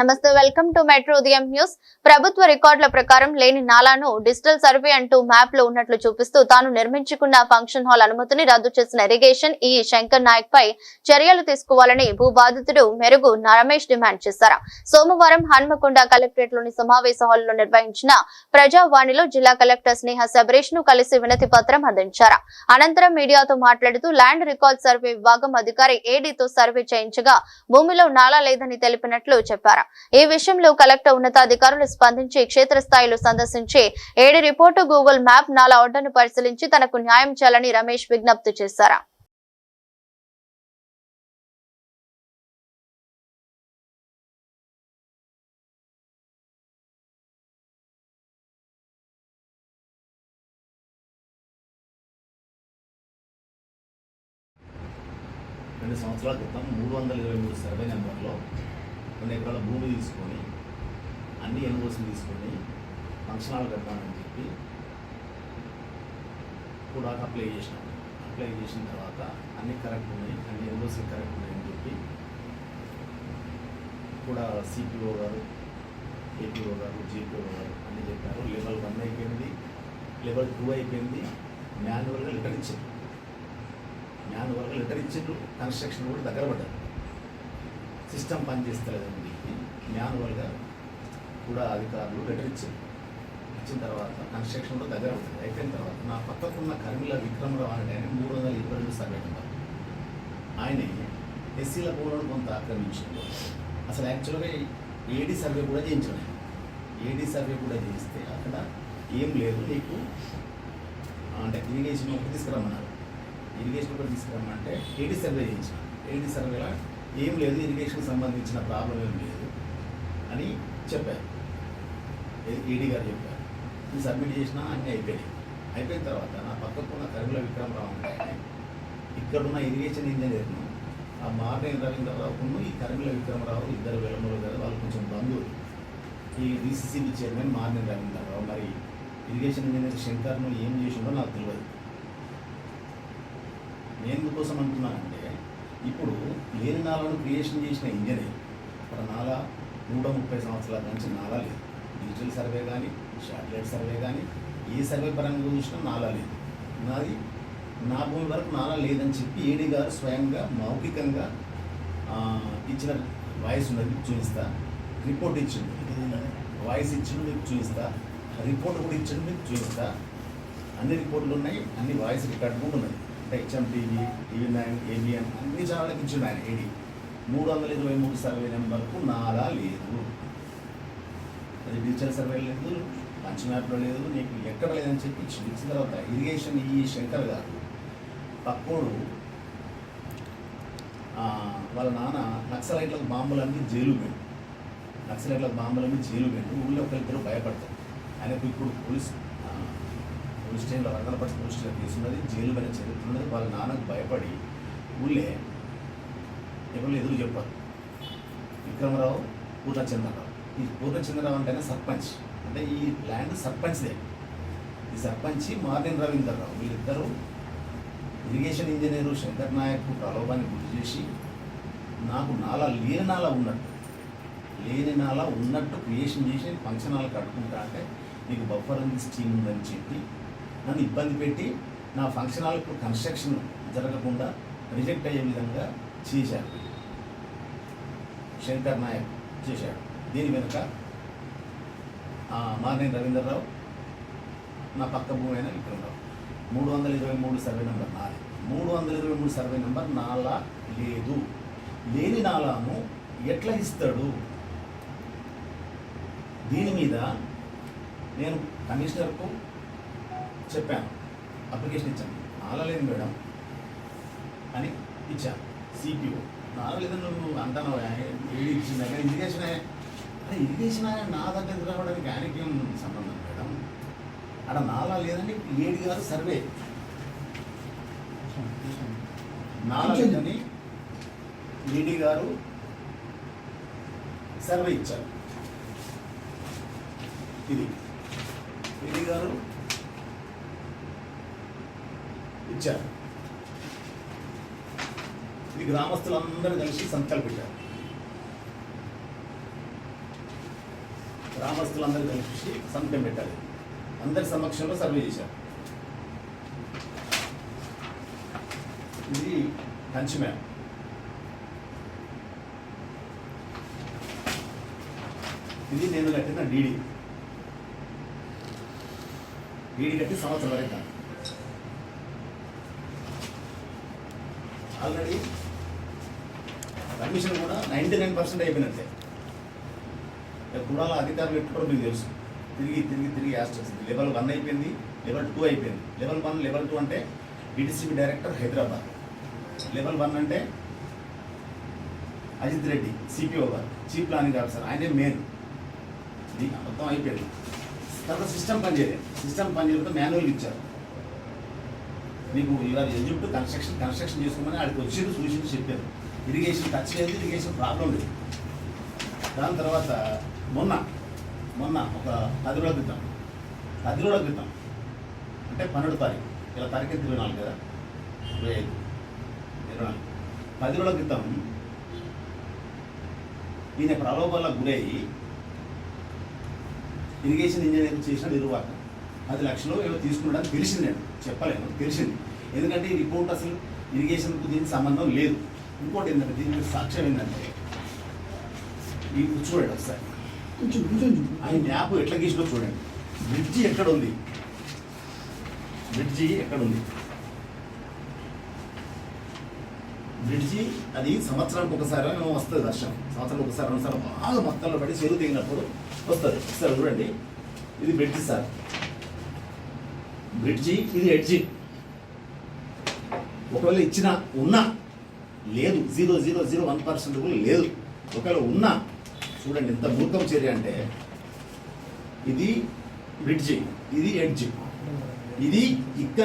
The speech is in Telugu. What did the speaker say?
నమస్తే వెల్కమ్ టు మెట్రో ఉదయం న్యూస్. ప్రభుత్వ రికార్డుల ప్రకారం లేని నాలాను డిజిటల్ సర్వే అంటూ మ్యాప్లో ఉన్నట్లు చూపిస్తూ తాను నిర్మించుకున్న ఫంక్షన్ హాల్ అనుమతిని రద్దు చేసిన ఇరిగేషన్ ఈ శంకర్ నాయక్ పై చర్యలు తీసుకోవాలని భూ బాధితుడు మెరుగు రమేష్ డిమాండ్ చేశారు. సోమవారం హన్మకొండ కలెక్టరేట్లోని సమావేశ హాల్లో నిర్వహించిన ప్రజావాణిలో జిల్లా కలెక్టర్ స్నేహ సబరేష్ను కలిసి వినతి పత్రం అందించారు. అనంతరం మీడియాతో మాట్లాడుతూ ల్యాండ్ రికార్డ్ సర్వే విభాగం అధికారి ఏడీతో సర్వే చేయించగా భూమిలో నాలా లేదని తెలిపినట్లు చెప్పారు. ఈ విషయంలో కలెక్టర్ ఉన్నతాధికారులు స్పందించి క్షేత్రస్థాయిలో సందర్శించి ఏడు రిపోర్టు గూగుల్ మ్యాప్ నాలా ఆర్డర్ను పరిశీలించి తనకు న్యాయం చేయాలని రమేష్ విజ్ఞప్తి చేశారు. రెండు సంవత్సరాల క్రితం మూడు వందల ఇరవై మూడు సర్వే నెంబర్లో కొన్ని ఎకరాల భూమి తీసుకొని అన్ని ఎన్ఓసీలు తీసుకొని ఫంక్షనాలు కట్టామని చెప్పి కూడా అప్లై చేసినాం. అప్లై చేసిన తర్వాత అన్ని కరెక్ట్ ఉన్నాయి అన్ని ఎన్ఓసీలు కరెక్ట్ ఉన్నాయని చెప్పి కూడా సిపిఓ గారు ఏపీఓ గారు జీపీఓ గారు అన్ని చెప్పారు. లెవెల్ వన్ అయిపోయింది లెవెల్ టూ అయిపోయింది మాన్యువల్గా లెటర్ ఇచ్చారు. మాన్యువల్గా లెటర్ ఇచ్చారు కన్స్ట్రక్షన్ కూడా దగ్గర పడ్డారు. సిస్టమ్ పనిచేస్తలేదండి. చెప్పి మాన్యువల్గా కూడా అధికారులు లెటర్ ఇచ్చారు. ఇచ్చిన తర్వాత కన్స్ట్రక్షన్ కూడా దగ్గర ఉంటుంది అయిపోయిన తర్వాత నా పక్కకున్న కర్మిల విక్రమరావు అనే ఆయన మూడు వందల ఇరవై రెండు సర్వే నెంబర్ ఆయన ఎస్సీల భూములను కొంత ఆక్రమించింది అసలు యాక్చువల్గా ఏడీ సర్వే కూడా చేయించాడు. ఏడీ సర్వే కూడా చేయిస్తే అక్కడ ఏం లేదు. నీకు అంటే ఇరిగేషన్ ఒకటి తీసుకురమ్మన్నారు. ఇరిగేషన్ ఒకటి తీసుకురమ్మంటే ఏడీ సర్వే చేయించాను ఏడీ సర్వేలో ఏం లేదు ఇరిగేషన్ సంబంధించిన ప్రాబ్లం ఏం లేదు అని చెప్పారు. ఈడీ గారు చెప్పారు. ఇది సబ్మిట్ చేసినా అన్నీ అయిపోయాయి అయిపోయిన తర్వాత నా పక్కకు ఉన్న కరిముల విక్రమరావు అంటే ఇక్కడున్న ఇరిగేషన్ ఇంజనీర్ను ఆ మార్నింగ్ రవీంద్రరావును ఈ కరిముల విక్రమరావు ఇద్దరు వెలములు కదా వాళ్ళు కొంచెం బంధువులు. ఈ డిసిసిబి చైర్మన్ మార్నింగ్ రవీంద్రరావు మరి ఇరిగేషన్ ఇంజనీర్ శంకర్ను ఏం చేసిందో నాకు తెలియదు నేను ఎందుకోసం అంటున్నానంటే ఇప్పుడు లేని నాలను క్రియేషన్ చేసిన ఇంజనీర్ అక్కడ నాల నూట ముప్పై సంవత్సరాల నుంచి నాల లేదు. డిజిటల్ సర్వే కానీ శాటిలైట్ సర్వే కానీ ఏ సర్వే పరంగా చూసినా నాలా లేదు. నాది నా భూమి వరకు నాలా లేదని చెప్పి ఏడీ గారు స్వయంగా మౌఖికంగా ఇచ్చిన వాయిస్ ఉన్నది మీకు చూపిస్తా. రిపోర్ట్ ఇచ్చింది వాయిస్ ఇచ్చిండు మీకు చూపిస్తా. రిపోర్ట్ కూడా ఇచ్చిండు మీకు చూపిస్తా. అన్ని రిపోర్ట్లు ఉన్నాయి అన్ని వాయిస్ రికార్డు కూడా ఉన్నాయి. అంటే హెచ్ఎంటీవీ టీవీ నైన్ ఏబిఎన్ అన్ని ఛానళ్ళకి ఇచ్చిండు ఆయన ఏడీ మూడు వందల ఇరవై మూడు సర్వే నెంబర్కు నాలా లేదు. అది డిజిటల్ సర్వే లేదు మంచి మ్యాప్లో లేదు నీకు ఎక్కడ లేదని చెప్పి ఇచ్చిన తర్వాత ఇరిగేషన్ ఈ శంకర్ గారు పక్కోడు వాళ్ళ నాన్న నక్సలైట్లకు బాంబులన్నీ జైలు పోయిండు నక్సలైట్లకు బాంబులన్నీ జైలు పోయిండు ఊళ్ళో ఒకరిద్దరు భయపడతారు. ఆయనకు ఇప్పుడు పోలీసు పోలీస్ స్టేషన్లో రంగనపట్టి పోలీస్ స్టేషన్ తీసున్నది జైలు పైన చరిత్ర ఉన్నది వాళ్ళ నాన్నకు భయపడి ఊళ్ళే ఎవరు ఎదురు చెప్పారు. విక్రమరావు పూర్ణచంద్రరావు. ఈ పూర్ణచంద్రరావు అంటేనే సర్పంచ్. అంటే ఈ ల్యాండ్ సర్పంచ్దే. ఈ సర్పంచ్ మార్నింగ్ రవీందర్రావు. వీళ్ళిద్దరూ ఇరిగేషన్ ఇంజనీరు శంకర్ నాయక్ ప్రలోభాన్ని గుర్తు చేసి నాకు నాల లేని నాల ఉన్నట్టు లేని నాల ఉన్నట్టు క్రియేషన్ చేసి ఫంక్షన్ హాల్ కట్టుకుంటా అంటే నీకు బఫర్ స్కీమ్ ఉందని చెప్పి నన్ను ఇబ్బంది పెట్టి నా ఫంక్షన్ కన్స్ట్రక్షన్ జరగకుండా రిజెక్ట్ అయ్యే విధంగా చేశారు. శంకర్ నాయక్ చేశాడు. దీని వెనుక మార్నింగ్ రవీంద్రరావు నా పక్క భూమి అయిన విక్రమరావు. మూడు వందల ఇరవై మూడు సర్వే నెంబర్ నాది. మూడు వందల ఇరవై మూడు సర్వే నెంబర్ నాలా లేదు. లేని నాలాను ఎట్లా ఇస్తాడు? దీని మీద నేను కమిషనర్కు చెప్పాను. అప్లికేషన్ ఇచ్చాను. నాలా లేదు మేడం. అని ఇచ్చాను సిపిఓ నాలా లేదని నువ్వు అంటాను ఏది ఇచ్చిందా? కానీ ఇరిగేషన్ అరే ఇరిగేషన్ ఆయన నా దగ్గరికి రావడానికి ఆయనకి ఏం సంబంధం మేడం? అక్కడ నాలా లేదని ఏడు గారు సర్వే. నాలా లేదని ఈడీ గారు సర్వే ఇచ్చారు. ఇది. ఈడీ గారు ఇచ్చారు. ఇది గ్రామస్తులందరూ కలిసి సంతకాలు పెట్టారు. గ్రామస్తులందరూ కలిసి సంతకం పెట్టాలి అందరి సమక్షంలో సర్వే చేశారు. ఇది కంచి ఇది నేను కట్టిన డీడీ. డీడీ కట్టి సంవత్సరం వరకు ఆల్రెడీ కమిషన్ కూడా నైంటీ నైన్ పర్సెంట్ అయిపోయినట్టే. ఇక కుడాల అధికారులు పెట్టుకోవడం మీకు తెలుసు. తిరిగి తిరిగి తిరిగి యాస్ట్ వచ్చింది లెవెల్ వన్ అయిపోయింది లెవెల్ టూ అయిపోయింది. లెవెల్ వన్ లెవెల్ టూ అంటే DTCP director Hyderabad. Level one అంటే అజిత్ రెడ్డి సిపిఓ గారు చీఫ్ ప్లానింగ్ ఆఫీసర్ ఆయనే మెయిన్ మొత్తం అయిపోయింది. తర్వాత సిస్టమ్ పనిచేయలేదు. సిస్టమ్ పనిచేయడంతో మాన్యువల్ ఇచ్చారు. మీకు ఇవాళ ఎలిజిబుల్ కన్స్ట్రక్షన్ కన్స్ట్రక్షన్ చేసుకోమని ఆడికి వచ్చి చూసి చెప్పారు. ఇరిగేషన్ టచ్ లేదు ఇరిగేషన్ ప్రాబ్లం లేదు. దాని తర్వాత మొన్న మొన్న ఒక పది రోజుల క్రితం పది రోజుల క్రితం అంటే పన్నెండు తారీఖు ఇలా తారీఖు ఎంత ఇరవై నాలుగు కదా? ఇరవై ఐదు ఇరవై నాలుగు. పది రోజుల క్రితం ఈయన ప్రలోభాలకు గురయ్యి ఇరిగేషన్ ఇంజనీరింగ్ చేసిన నిర్వాహకం పది లక్షలు ఏమో తీసుకున్నాడని తెలిసింది నేను. చెప్పలేను తెలిసింది. ఎందుకంటే ఈ రిపోర్ట్ అసలు ఇరిగేషన్కు దీనికి సంబంధం లేదు. ఇంకోటి ఏంటంటే దీనికి సాక్ష్యం ఏంటంటే ఈ చూడండి ఒకసారి. కొంచెం. ఆయన మ్యాప్ ఎట్లా గీసినో చూడండి. బ్రిడ్జి ఎక్కడ ఉంది? బ్రిడ్జి ఎక్కడ ఉంది? బ్రిడ్జి అది సంవత్సరానికి ఒకసారి వస్తుంది వర్షం. సంవత్సరానికి ఒకసారి రెండుసార్లు బాగా మొత్తంలో పడి చెరువు దిగినప్పుడు వస్తుంది. ఒకసారి చూడండి. ఇది బ్రిడ్జి సార్. బ్రిడ్జి ఇది ఎడ్జి. ఒకవేళ ఇచ్చిన ఉన్నా లేదు. Zero zero zero one percent కూడా లేదు. ఒకవేళ ఉన్నా చూడండి ఎంత మూర్ఖం చర్య అంటే ఇది బ్రిడ్జి ఇది ఎడ్జి. ఇది ఇక్కడ